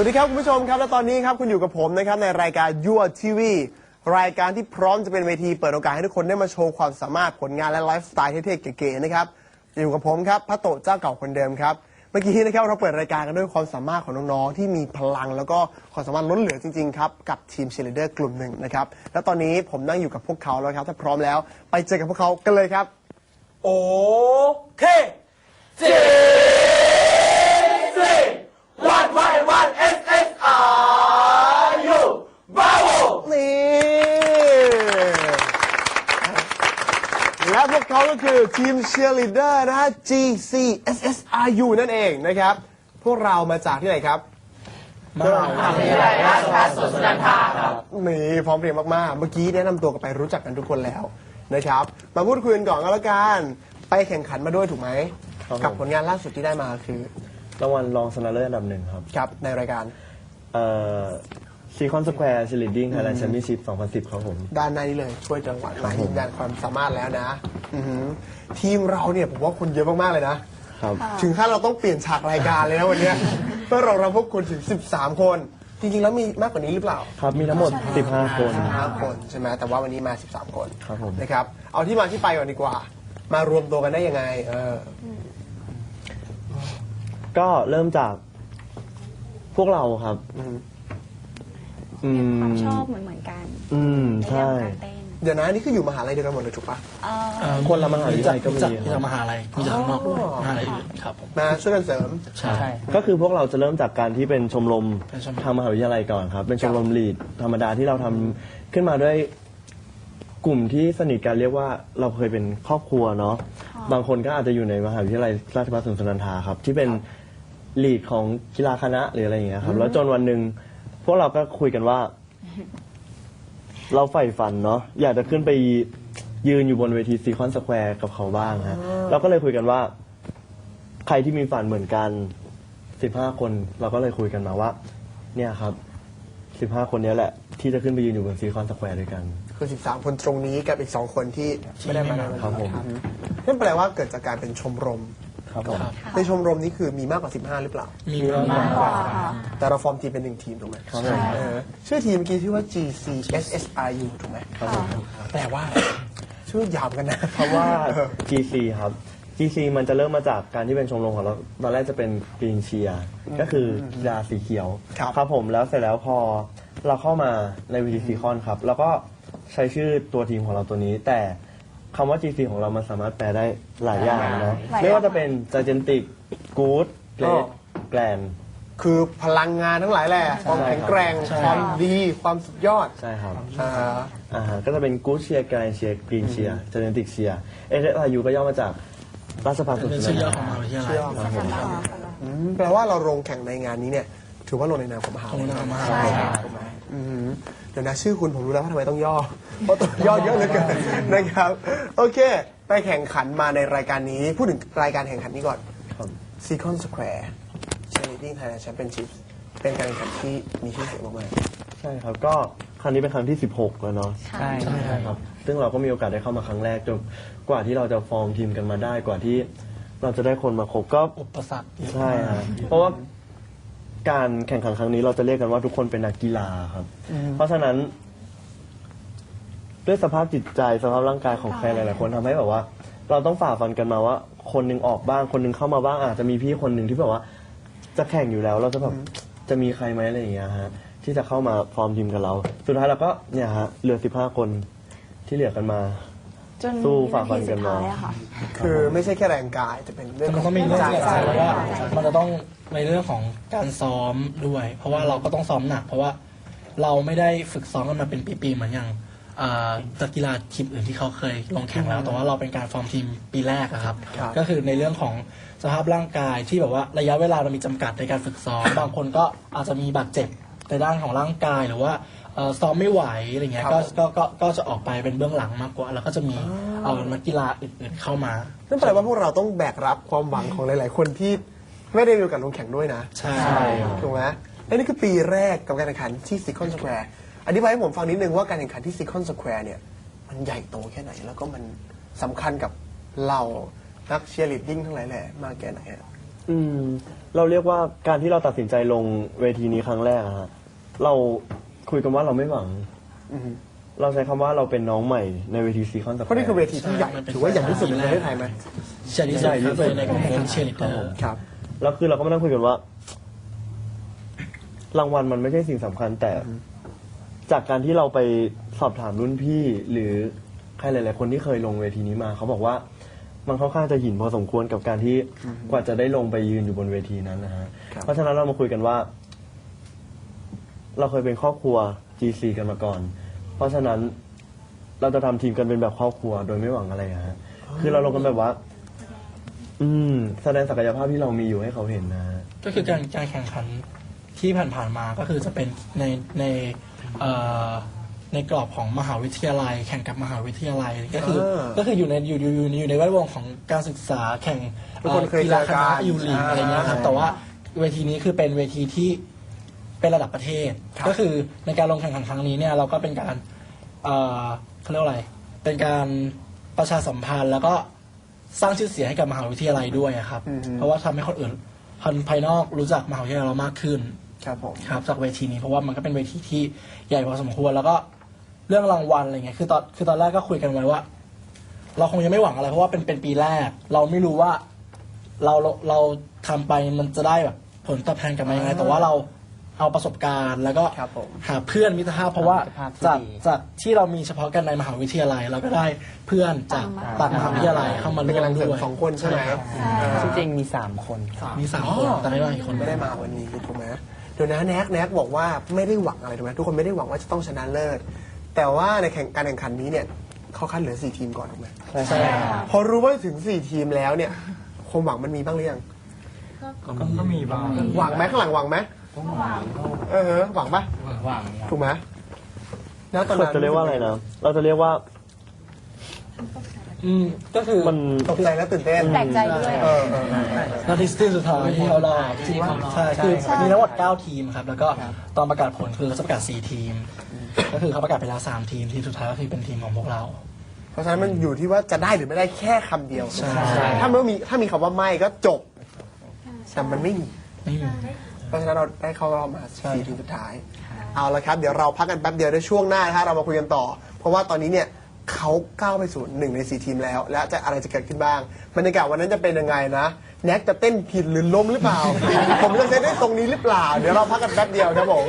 วัสดีครับคุณผู้ชมครับ และตอนนี้ครับคุณอยู่กับผมนะครับในรายการยั่วทีวีรายการที่พร้อมจะเป็นเวทีเปิดโอกาสให้ทุกคนได้มาโชว์ความสามารถผลงานและไลฟ์สไตล์เท่ๆเก๋ๆนะครับอยู่กับผมครับพระโตเจ้าเก่าคนเดิมครับเมื่อกี้นะครับเราเปิดรายการกันด้วยความสามารถของน้องๆที่มีพลังแล้วก็ความสามารถล้นเหลือจริงๆครับกับทีมเชียร์ลีดเดอร์กลุ่มหนึ่งนะครับและตอนนี้ผมนั่งอยู่กับพวกเขาแล้วครับถ้าพร้อมแล้วไปเจอกับพวกเขากันเลยครับ โอเคเจซีวันวันวัน S S R U บาโว นี่ และพวก เขาก็คือทีมเชียร์ลีดเดอร์นะฮะ GCSSRU นั่นเองนะครับ พวกเรามาจากที่ไหนครับมหาวิทยาลัยราชภัฏสวนสุนันทาครับนี่พร้อมเพรียงมาก ๆ เมื่อกี้แนะนำตัวกันไปรู้จักกันทุกคนแล้วนะครับ มาพูดคุยกันก่อนก็แล้วกัน ไปแข่งขันมาด้วยถูกไหม ครับผม กับผลงานล่าสุดที่ได้มาคือรางวัลรองชนะเลิศอันดับหนึ่งครับครับในรายการ เอ่อซีคอนสแควร์ชิลิดดิ้งไทยแลนด์แชมเปี้ยนชิพ2010 ครับผม ด้านในนี้เลยช่วยจังหวัดมายืนยันความสามารถแล้วนะ อือหือทีมเราเนี่ยผมว่าคนเยอะมากๆเลยนะ ครับ ถึงขั้นเราต้องเปลี่ยนฉากรายการเลยนะวันเนี้ยเพื่อรองรับพวกคุณถึง 13 คน จริงๆ แล้วมีมากกว่านี้หรือเปล่าครับมีทั้งหมด 15 คน 15คนใช่ไหมแต่ว่าวันนี้มา 13 คนครับผม นะครับ เอาที่มาที่ไปก่อนดีกว่า มารวมตัวกันได้ยังไง เออ ก็เริ่มจากพวกเราครับ อืมอืความมชอบเหมือนเหมือนๆกันอืม ในใช่เรื่องการเต้น เดี๋ยวนะนี่คืออยู่มหาลัยเดียวกันหมดเลยถูกปะเอ่อเอ่อคนละมหาวิทยาลัยก็มี จากจากมหาลัยมีจากข้างนอกด้วยอ๋อ มหาลัยอื่นครับผม มาช่วยกันเสริม ใช่ ก็คือพวกเราจะเริ่มจากการที่เป็นชมรมเป็นชมรม ทางมหาวิทยาลัยก่อนครับ เป็นชมรมลีดธรรมดาที่เราทำขึ้นมาด้วยกลุ่มที่สนิทกันเรียกว่าเราเคยเป็นครอบครัวเนาะบางคนก็อาจจะอยู่ในมหาวิทยาลัยราชภัฏสวนสุนันทาครับ ที่เป็นลีดของกีฬาคณะหรืออะไรอย่างเงี้ยครับ แล้วจนวันหนึ่งพวกเราก็คุยกันว่า เราใฝ่ฝันเนาะอยากจะขึ้นไปยืนอยู่บนเวทีซีคอนสแควร์กับเขาบ้างฮะเราก็เลยคุยกันว่า ใครที่มีฝันเหมือนกันสิบห้าคน เราก็เลยคุยกันมาว่า เนี่ยครับสิบห้าคนเนี้ยแหละ ที่จะขึ้นไปยืนอยู่บนซีคอนสแควร์ด้วยกัน คือ 13 คนตรงนี้กับอีก 2 คนที่ไม่ได้มาในวันนี้ครับผม นั่นแปลว่าเกิดจากการเป็นชมรม ครับผมในชมรมนี้คือมีมากกว่า 15 หรือเปล่า มีมากมากกว่าค่ะแต่เราฟอร์มทีมเป็นหนึ่งทีมถูกไหมครับผมเออชื่อทีมเมื่อกี้ชื่อว่า GCSSRU ถูกไหมครับผมแต่ว่า ชื่อยาวกันนะ เพราะว่า GC ครับ GC มันจะเริ่มมาจากการที่เป็นชมรมของเราตอนแรกจะเป็นกรีนเชียก็คือกีฬาสีเขียวครับครับผมแล้วเสร็จแล้วพอเราเข้ามาในวีดีซีคอนครับ แล้วก็ใช้ชื่อตัวทีมของเราตัวนี้ แต่ คำว่า GC ของเรามันสามารถแปลได้หลายอย่างนะ หลายอย่าง ไม่ว่าจะเป็น gigantic good ก็ great grand คือพลังงานทั้งหลายแหละ ความแข็งแกร่ง ใช่ ความดีความสุดยอดใช่ครับอ่าฮะอ่าฮะก็จะเป็น good cheer grand cheer green cheer gigantic cheer SSRU ก็ย่อมาจากราชภัฏสุเป็นนชื่อย่อทของมรหาวิทยาลัยอืมแปลว่าเราลงแข่งในงานนี้เนี่ย ถือว่าลงในนามของมหาของลัยมหาวิทยาลัยถูกไหมอืมเดี๋ยวนะชื่อคุณผมรู้แล้วว่าทำไมต้องย่อ เพราะตัวย่อเยอะเหลือเกินนะครับ โอเค ไปแข่งขันมาในรายการนี้ พูดถึงรายการแข่งขันนี้ก่อนครับ Seacon Square Cheerleading Thailand Championship เป็นการแข่งขันที่มีชื่อเสียงมากใช่ครับก็ครั้งนี้เป็นครั้งที่ 16 แล้วเนาะใช่ ใช่ครับ ซึ่งเราก็มีโอกาสได้เข้ามาครั้งแรกจนกว่าที่เราจะฟอร์มทีมกันมาได้กว่าที่ เราจะได้คนมาครบก็อุปสรรคเยอะใช่ฮะเพราะว่า การแข่งขันครั้งนี้เราจะเรียกกันว่าทุกคนเป็นนักกีฬาครับ เพราะฉะนั้น ด้วยสภาพจิตใจสภาพร่างกายของใครหลายๆคนทำให้แบบว่า เราต้องฝ่าฟันกันมาว่า คนหนึงออกบ้าง คนหนึงเข้ามาบ้างอาจจะมีพี่คนหนึ่งที่แบบว่า จะแข่งอยู่แล้ว เราจะแบบจะมีใครไหมอะไรอย่างเงี้ยฮะที่จะเข้ามาฟอร์มทีมกับเรา สุดท้ายเราก็เนี่ยฮะเหลือสิบห้าคนที่เหลือกันมา จนสู้ฝ่าฟันกันมา วิธีสุดท้ายอะค่ะๆคือไม่ใช่แค่แรงกายแต่เป็นเรื่องแต่ขมัอนงก็มีเรื่องใจที่ใจว่ามันจะต้องในเรื่องของการซ้อมด้วย เพราะว่าเราก็ต้องซ้อมหนัก เพราะว่าเราไม่ได้ฝึกซ้อมกันมาเป็นปีๆเหมือนอย่างอ่านักกีฬาทีมอื่นที่เขาเคยลงแข่งแล้ว แต่ว่าเราเป็นการฟอร์มทีมปีแรกอะครับ ครับก็คือในเรื่องของสภาพร่างกายที่แบบว่าระยะเวลาเรามีจำกัดในการฝึกซ้อม บางคนก็อาจจะมีบาดเจ็บในด้านของร่างกายหรือว่า เอ่อซ้อมไม่ไหวอะไรเงี้ยครับก็ก็ก็ก็จะออกไปเป็นเบื้องหลังมากกว่า แล้วก็จะมีเอานักกีฬาอื่นๆเข้ามา นั่นแปลว่าพวกเราต้องแบกรับความหวังของหลาย ๆ คนที่ไม่ได้มีโอกาสลงแข่งด้วยนะใช่ ถูกไหมและนี่คือปีแรกกับการแข่งขันที่ Seacon Square อธิบายให้ผมฟังนิดนึงว่าการแข่งขันที่ Seacon Square เนี่ยมันใหญ่โตแค่ไหน แล้วก็มันสำคัญกับเรานักเชียร์ลีดดิ้งทั้งหลายแหละมากแค่ไหนอะ อืมเราเรียกว่าการที่เราตัดสินใจลงเวทีนี้ครั้งแรกอะฮะเรา คุยกันว่าเราไม่หวัง อืมเราใช้คำว่าเราเป็นน้องใหม่ในเวทีซีคอนสเพราะนี่คือเวทีที่ใหญ่ถือว่าใหญ่ที่สุดในประเทศไทยไหมเชียร์ที่สุดครับในการแข่งขันเชียร์ลีดเดอร์ครับ แล้วคือเราก็มานั่งคุยกันว่า รางวัลมันไม่ใช่สิ่งสำคัญ แต่จากการที่เราไปสอบถามรุ่นพี่ หรือใครหลาย ๆ คนที่เคยลงเวทีนี้มา เขาบอกว่า มันค่อนข้างจะหินพอสมควรกับการที่กว่าจะได้ลงไปยืนอยู่บนเวทีนั้นนะฮะครับ เพราะฉะนั้นเรามาคุยกันว่า เราเคยเป็นครอบครัว GC กันมาก่อน เพราะฉะนั้นเราจะทำทีมกันเป็นแบบครอบครัว โดยไม่หวังอะไรอะฮะคือเราลงกันแบบว่า อืม แสดงศักยภาพที่เรามีอยู่ให้เขาเห็นนะฮะ ก็คือการการแข่งขันที่ผ่านๆมาก็คือจะเป็นในในเอ่อในกรอบของมหาวิทยาลัย แข่งกับมหาวิทยาลัยก็คือเออก็คืออยู่ในอยู่อยู่อยู่อยู่ในแวดวงของการศึกษาแข่งทุกคนเคยกีฬาคณะเจอกันยูรีอะไรเงี้ยครับอ่าแต่ว่าเวทีนี้คือเป็นเวทีที่ เป็นระดับประเทศ ครับ ก็คือในการลงแข่งขันครั้งนี้เนี่ยเราก็เป็นการเอ่อเขาเรียกว่าอะไร เป็นการประชาสัมพันธ์แล้วก็สร้างชื่อเสียงให้กับมหาวิทยาลัยด้วยอะครับ อืมเพราะว่าทำให้คนอื่นคนภายนอกรู้จักมหาวิทยาลัยเรามากขึ้น ครับผม ครับจากเวทีนี้เพราะว่ามันก็เป็นเวทีที่ใหญ่พอสมควรแล้วก็เรื่องรางวัลอะไรเงี้ยคือตอนคือตอนแรกก็คุยกันไว้ว่า เราคงยังไม่หวังอะไร เพราะว่าเป็นเป็นปีแรก เราไม่รู้ว่าเราเราเราทำไปมันจะได้แบบผลตอบแทนกลับมายังไงแต่ว่าเรา เอาประสบการณ์แล้วก็ครับผมหาเพื่อนมิตรภาพเพราะว่ามิตรภาพที่จากดี จากที่เรามีเฉพาะกันในมหาวิทยาลัย เราก็ได้เพื่อนจากต่างมหาวิทยาลัยเข้ามาเป็นร่วกำลัมงเสริมด้วยสองคนใช่ไหมครับจริงๆมีสามคน มีสามคนแต่ไม่มาอีกคนไม่ได้มาวันนี้ถูกไหมเดี๋ยวนะแน็กแน็กบอกว่าไม่ได้หวังอะไรถูกไหมทุกคนไม่ได้หวังว่าจะต้องชนะเลิศ แต่ว่าในแข่งการแข่งขันนี้เนี่ยเขาคัดเหลือสี่ทีมก่อนถูกไหมใช่ครับพอรู้ว่าถึงสี่ทีมแล้วเนี่ยความหวังมันมีบ้างหรือยังก็มีบ้าง หวังไหมข้างหลังหวังไหม เออหวังปะหวังถูกไหมแล้วตอนเรานั้นจะเรียกว่าอะไรนะ เราจะเรียกว่า อืมก็คือมัน ตกใจและตื่นเต้นแปลกใจด้วย เออเออเออเออ นาทีที่สุดท้ายที่เขารอบใช่คือใช่ มีทั้งหมด9ทีมครับ แล้วก็ตอนประกาศผลคือเขาจะประกาศ 4 ทีม ก็คือเขาประกาศไปแล้ว 3 ทีม ทีมสุดท้ายก็คือเป็นทีมของพวกเรา เพราะฉะนั้นมันอยู่ที่ว่าจะได้หรือไม่ได้แค่คำเดียว ใช่ ถ้าไม่มีถ้ามีคำว่าไม่ก็จบ แต่มันไม่มี ไม่มี เพราะฉะนั้นเราได้เข้ารอบมาใช่ สี่ทีมสุดท้าย เอาละครับ เดี๋ยวเราพักกันแป๊บเดียวในช่วงหน้านะฮะเรามาคุยกันต่อ เพราะว่าตอนนี้เนี่ยเขาก้าวไปสู่หนึ่งในสี่ทีมแล้ว และจะอะไรจะเกิดขึ้นบ้างบรรยากาศวันนั้นจะเป็นยังไงนะแน็กจะเต้นผิดหรือล้มหรือเปล่า ผมจะเต้นได้ตรงนี้หรือเปล่า เดี๋ยวเราพักกันแป๊บเดียวครับผม